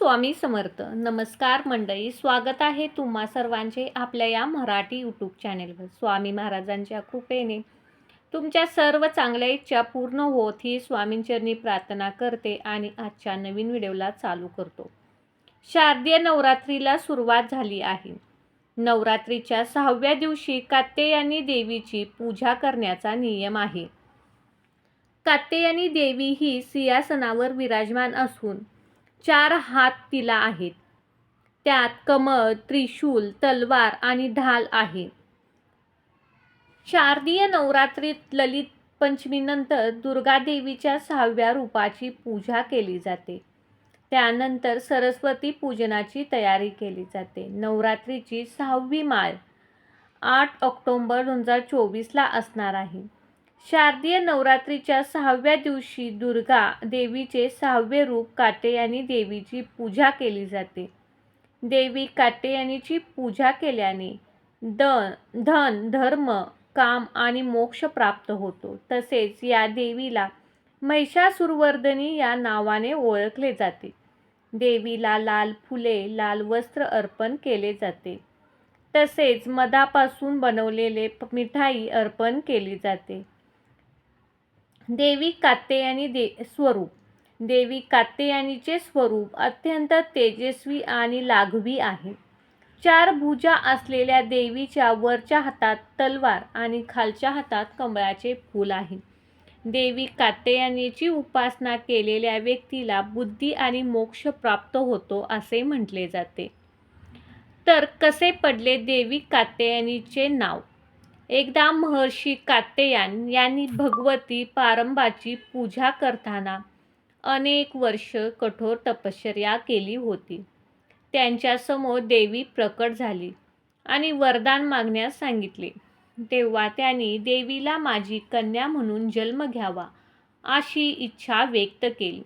स्वामी समर्थ. नमस्कार मंडळी स्वागत आहे तुम्हा सर्वांचे आपल्या या मराठी यूट्यूब चॅनेलवर स्वामी महाराजांच्या कृपेने तुमच्या सर्व चांगल्या इच्छा पूर्ण होत ही स्वामींचरणी प्रार्थना करते आणि आजच्या नवीन व्हिडिओला चालू करतो. शारदीय नवरात्रीला सुरुवात झाली आहे. नवरात्रीच्या सहाव्या दिवशी कात्यायनी देवीची पूजा करण्याचा नियम आहे. कात्यायनी देवी ही सिंहासनावर विराजमान असून चार हात तिला आहेत. त्यात कमळ त्रिशूल तलवार आणि ढाल आहे. शारदीय नवरात्रीत ललित पंचमीनंतर दुर्गादेवीच्या सहाव्या रूपाची पूजा केली जाते. त्यानंतर सरस्वती पूजनाची तयारी केली जाते. नवरात्रीची सहावी माळ आठ ऑक्टोंबर दोन हजार चोवीसला असणार आहे. शारदीय नवरात्रीच्या सहाव्या दिवशी दुर्गा देवीचे सहावे रूप कात्यायनी देवीची पूजा केली जाते. देवी कात्यायनीची पूजा केल्याने दन धन धर्म काम आणि मोक्ष प्राप्त होतो. तसेच या देवीला महिषासुरवर्धनी या नावाने ओळखले जाते. देवीला लाल फुले लाल वस्त्र अर्पण केले जाते. तसेच मधापासून बनवलेले मिठाई अर्पण केली जाते. देवी कात्यायनी दे स्वरूप. देवी कात्यायनीचे स्वरूप अत्यंत तेजस्वी आणि लाघवी आहे. चार भुजा असलेल्या देवीच्या वरच्या हातात तलवार आणि खालच्या हातात कमळाचे फूल आहे. देवी कात्यायनीची उपासना केलेल्या व्यक्तीला बुद्धी आणि मोक्ष प्राप्त होतो असे म्हटले जाते. तर कसे पडले देवी कात्यायनीचे नाव? एकदा महर्षी कात्यायन यांनी भगवती पारंबाची पूजा करताना अनेक वर्ष कठोर तपश्चर्या केली होती. त्यांच्यासमोर देवी प्रकट झाली आणि वरदान मागण्यास सांगितले. तेव्हा त्यांनी देवीला माझी कन्या म्हणून जन्म घ्यावा अशी इच्छा व्यक्त केली.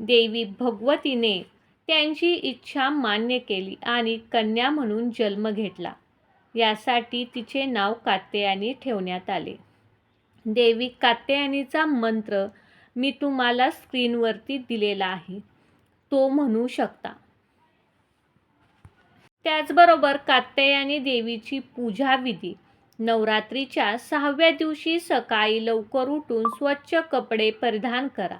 देवी भगवतीने त्यांची इच्छा मान्य केली आणि कन्या म्हणून जन्म घेतला. यासाठी तिचे नाव कात्यायनी ठेवण्यात आले. देवी कात्यायनीचा मंत्र मी तुम्हाला स्क्रीनवरती दिलेला आहे. तो म्हणू शकता. त्याचबरोबर कात्यायनी देवीची पूजा विधी नवरात्रीच्या सहाव्या दिवशी सकाळी लवकर उठून स्वच्छ कपडे परिधान करा.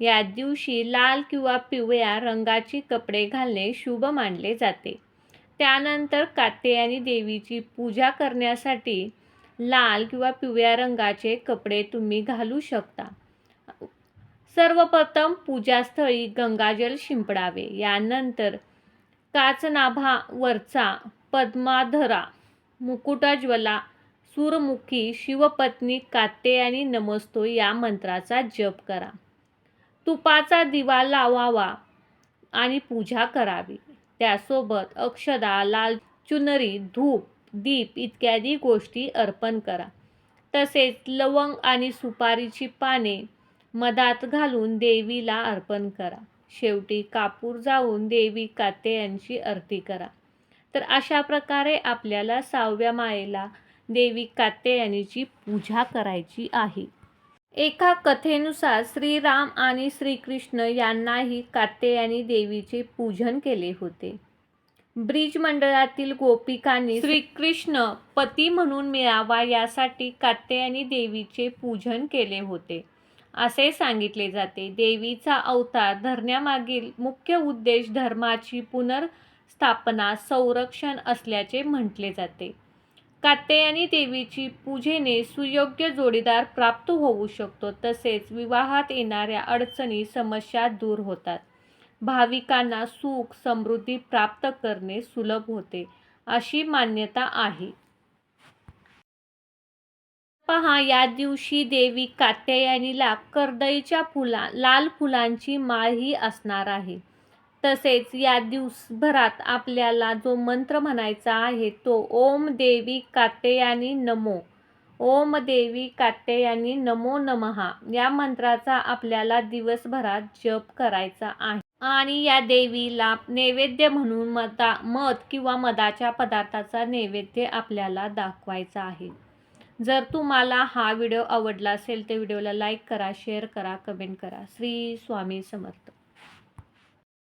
या दिवशी लाल किंवा पिवळ्या रंगाची कपडे घालणे शुभ मानले जाते. त्यानंतर कात्यायनी देवीची पूजा करण्यासाठी लाल किंवा पिवळ्या रंगाचे कपडे तुम्ही घालू शकता. सर्वप्रथम पूजास्थळी गंगाजल शिंपडावे. यानंतर काचनाभावरचा पद्माधरा मुकुटाज्वला सूरमुखी शिवपत्नी कात्यायनी नमस्तो या मंत्राचा जप करा. तुपाचा दिवा लावावा आणि पूजा करावी. त्यासोबत अक्षदा लाल चुनरी धूप दीप इत्यादी गोष्टी अर्पण करा. तसेच लवंग आणि सुपारीची पाने मधात घालून देवीला अर्पण करा. शेवटी कापूर जाऊन देवी कात्यायनची आरती करा. तर अशा प्रकारे आपल्याला सहाव्या मायेला देवी कात्यायनीची पूजा करायची आहे. एका कथेनुसार श्रीराम आणि श्रीकृष्ण यांनाही कात्यायनी देवीचे पूजन केले होते. ब्रिज मंडळातील गोपिकांनी श्रीकृष्ण पती म्हणून मिळावा यासाठी कात्यायनी देवीचे पूजन केले होते. असे सांगितले जाते. देवीचा अवतार धरण्यामागील मुख्य उद्देश धर्माची पुनर्स्थापना संरक्षण असल्याचे म्हटले जाते. कात्यायनी देवीची पूजेने सुयोग्य जोडीदार प्राप्त होऊ शकतो. तसेच विवाहात येणाऱ्या अडचणी समस्या दूर होतात. भाविकांना सुख समृद्धी प्राप्त करणे सुलभ होते अशी मान्यता आहे. पहा या दिवशी देवी कात्यायनीला कर्दईच्या फुला लाल फुलांची माळही असणार आहे. तसेच या दिवसभरात आपल्याला जो मंत्र म्हणायचा आहे तो ओम देवी कात्यायनी नमो. ओम देवी कात्यायनी नमो नमहा या मंत्राचा आपल्याला दिवसभरात जप करायचा आहे. आणि या देवीला नैवेद्य म्हणून मदा मध किंवा मधाच्या पदार्थाचा नैवेद्य आपल्याला दाखवायचा आहे. जर तुम्हाला हा व्हिडिओ आवडला असेल तर व्हिडिओला लाईक करा शेअर करा कमेंट करा. श्री स्वामी समर्थ.